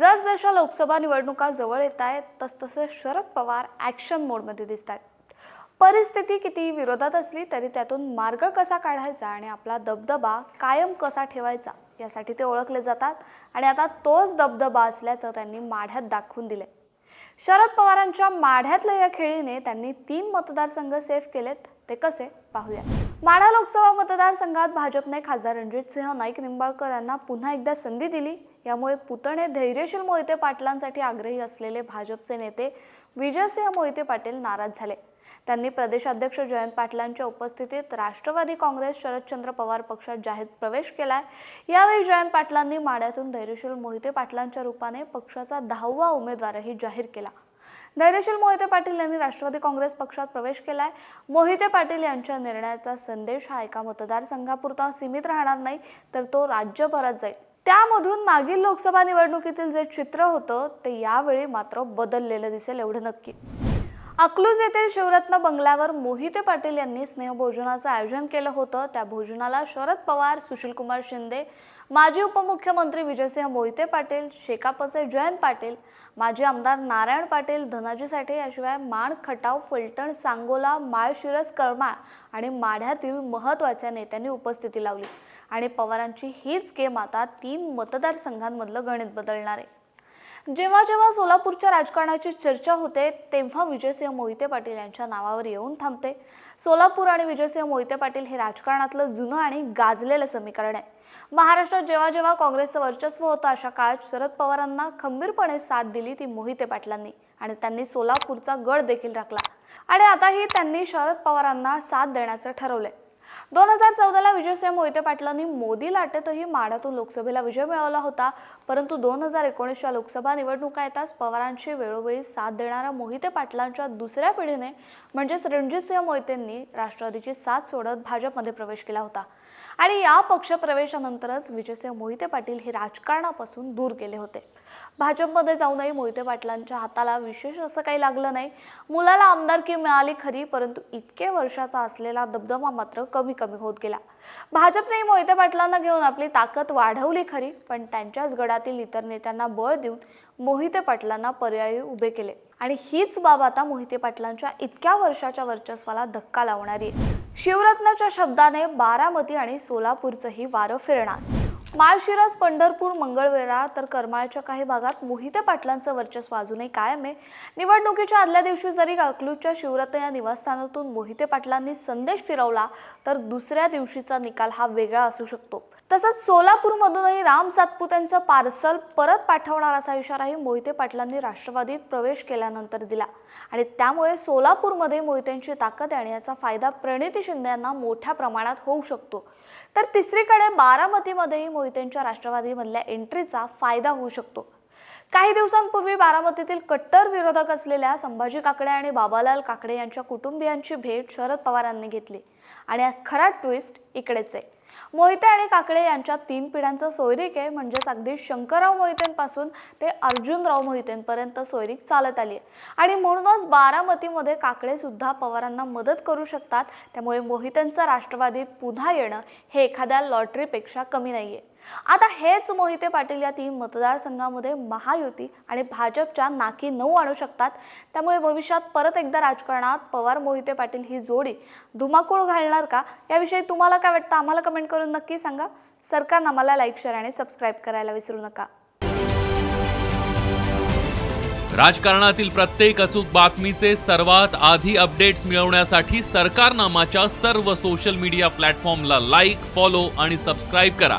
जसजशा लोकसभा निवडणुका जवळ येत आहेत तसतसे शरद पवार ॲक्शन मोडमध्ये दिसत आहेत. परिस्थिती किती विरोधात असली तरी त्यातून मार्ग कसा काढायचा आणि आपला दबदबा कायम कसा ठेवायचा यासाठी ते ओळखले जातात आणि आता तोच दबदबा असल्याचं त्यांनी माढ्यात दाखवून दिले शरद पवारांच्या माढ्यातल्या या खेळीने त्यांनी तीन मतदारसंघ सेफ केलेत ते कसे पाहूया. माढा लोकसभा मतदारसंघात भाजपने खासदार रणजित सिंह नाईक निंबाळकर यांना पुन्हा एकदा संधी दिली यामुळे पुतणे धैर्यशील मोहिते पाटलांसाठी आग्रही असलेले भाजपचे नेते विजयसिंह मोहिते पाटील नाराज झाले. त्यांनी प्रदेशाध्यक्ष जयंत पाटलांच्या उपस्थितीत राष्ट्रवादी काँग्रेस शरदचंद्र पवार पक्षात जाहीर प्रवेश केलाय. यावेळी जयंत पाटलांनी माड्यातून धैर्यशील मोहिते पाटलांच्या रूपाने पक्षाचा दहावा उमेदवारही जाहीर केला. धैर्यशील मोहिते पाटील यांनी राष्ट्रवादी काँग्रेस पक्षात प्रवेश केलाय. मोहिते पाटील यांच्या निर्णयाचा संदेश हा एका मतदारसंघापुरता सीमित राहणार नाही तर तो राज्यभरात जाईल. त्यामधून मागील लोकसभा निवडणुकीतील जे चित्र होतं ते यावेळी मात्र बदललेलं दिसेल एवढं नक्की. अकलूज येथील शिवरत्न बंगल्यावर मोहिते पाटील यांनी स्नेहभोजनाचं आयोजन केलं होतं. त्या भोजनाला शरद पवार सुशीलकुमार शिंदे माजी उपमुख्यमंत्री विजयसिंह मोहिते पाटील शेकापचे जयंत पाटील माजी आमदार नारायण पाटील धनाजी साठे याशिवाय माण खटाव फलटण सांगोला माळशिरस करमाळ आणि माढ्यातील महत्त्वाच्या नेत्यांनी उपस्थिती लावली. आणि पवारांची हीच गेम आता तीन मतदारसंघांमधलं गणित बदलणार आहे. जेव्हा जेव्हा सोलापूरच्या राजकारणाची चर्चा होते तेव्हा विजयसिंह मोहिते पाटील यांच्या नावावर येऊन थांबते. सोलापूर आणि विजयसिंह मोहिते पाटील हे राजकारणातलं जुनं आणि गाजलेलं समीकरण आहे. महाराष्ट्रात जेव्हा जेव्हा काँग्रेसचं वर्चस्व होतं अशा काळात शरद पवारांना खंबीरपणे साथ दिली ती मोहिते पाटलांनी आणि त्यांनी सोलापूरचा गड देखील राखला. आणि आताही त्यांनी शरद पवारांना साथ देण्याचं ठरवलंय. दोन हजार चौदाला विजयसिंह मोहिते पाटलांनी मोदी लाटेतही माढ्यातून लोकसभेला विजय मिळवला होता. परंतु दोन हजार एकोणीसच्या लोकसभा निवडणुका येताच पवारांची वेळोवेळी साथ देणाऱ्या मोहिते पाटलांच्या दुसऱ्या पिढीने म्हणजेच रणजितसिंह मोहितेंनी राष्ट्रवादीची साथ सोडत भाजपमध्ये प्रवेश केला होता. आणि या पक्षप्रवेशानंतरच विजयसिंह मोहिते पाटील हे राजकारणापासून दूर गेले होते. भाजपमध्ये जाऊनही मोहिते पाटलांच्या हाताला विशेष असं काही लागलं नाही. मुलाला आमदारकी मिळाली खरी परंतु इतके वर्षाचा असलेला दबदबा मात्र कमी कमी होत गेला. भाजपने मोहिते पाटलांना घेऊन आपली ताकद वाढवली खरी पण त्यांच्याच गडातील इतर नेत्यांना बळ देऊन मोहिते पाटलांना पर्यायी उभे केले. आणि हीच बाब आता मोहिते पाटलांच्या इतक्या वर्षाच्या वर्चस्वाला धक्का लावणारी आहे. शिवरत्नाच्या शब्दाने बारामती आणि सोलापूरचंही वारं फिरणार. माळशिरस पंढरपूर मंगळवेढा तर करमाळच्या काही भागात मोहिते पाटलांचं वर्चस्व अजूनही कायम आहे. निवडणुकीच्या आदल्या दिवशी जरी अकलूजच्या शिवरत्न या निवासस्थानातून मोहिते पाटलांनी संदेश फिरवला तर दुसऱ्या दिवशीचा निकाल हा वेगळा असू शकतो. तसंच सोलापूरमधूनही राम सातपुतेंचं पार्सल परत पाठवणार असा इशाराही मोहिते पाटलांनी राष्ट्रवादीत प्रवेश केल्यानंतर दिला. आणि त्यामुळे सोलापूरमध्ये मोहितेंची ताकद आणि याचा फायदा प्रणिती शिंदे यांना मोठ्या प्रमाणात होऊ शकतो. तर तिसरीकडे बारामतीमध्येही मोहितेंच्या राष्ट्रवादीमधल्या एंट्रीचा फायदा होऊ शकतो. काही दिवसांपूर्वी बारामतीतील कट्टर विरोधक असलेल्या संभाजी काकडे आणि बाबालाल काकडे यांच्या कुटुंबियांची भेट शरद पवारांनी घेतली. आणि खरा ट्विस्ट इकडेच आहे. मोहिते आणि काकडे यांच्या तीन पिढ्यांचं सोयरीक आहे. म्हणजेच अगदी शंकरराव मोहितेंपासून ते अर्जुनराव मोहितेंपर्यंत सोयरीक चालत आली आहे. आणि म्हणूनच बारामतीमध्ये काकडे सुद्धा पवारांना मदत करू शकतात. त्यामुळे मोहितेंचं राष्ट्रवादीत पुन्हा येणं हे एखाद्या लॉटरीपेक्षा कमी नाहीये. आता हेच मोहिते पाटील या तीन मतदारसंघामध्ये महायुती आणि भाजपच्या नाकी नऊ आणू शकतात. त्यामुळे भविष्यात परत एकदा राजकारणात पवार मोहिते पाटील ही जोडी धुमाकूळ घालणार का? याविषयी तुम्हाला काय वाटतं? आम्हाला कमेंट करून नक्की सांगा. सरकारनं आम्हाला लाईक शेअर आणि सबस्क्राईब करायला विसरू नका. राजकारणातील प्रत्येक अचूक बातमीचे सर्वात आधी अपडेट्स मिळवण्यासाठी सरकारनामाच्या सर्व सोशल मीडिया प्लॅटफॉर्मला लाईक फॉलो आणि सबस्क्राईब करा.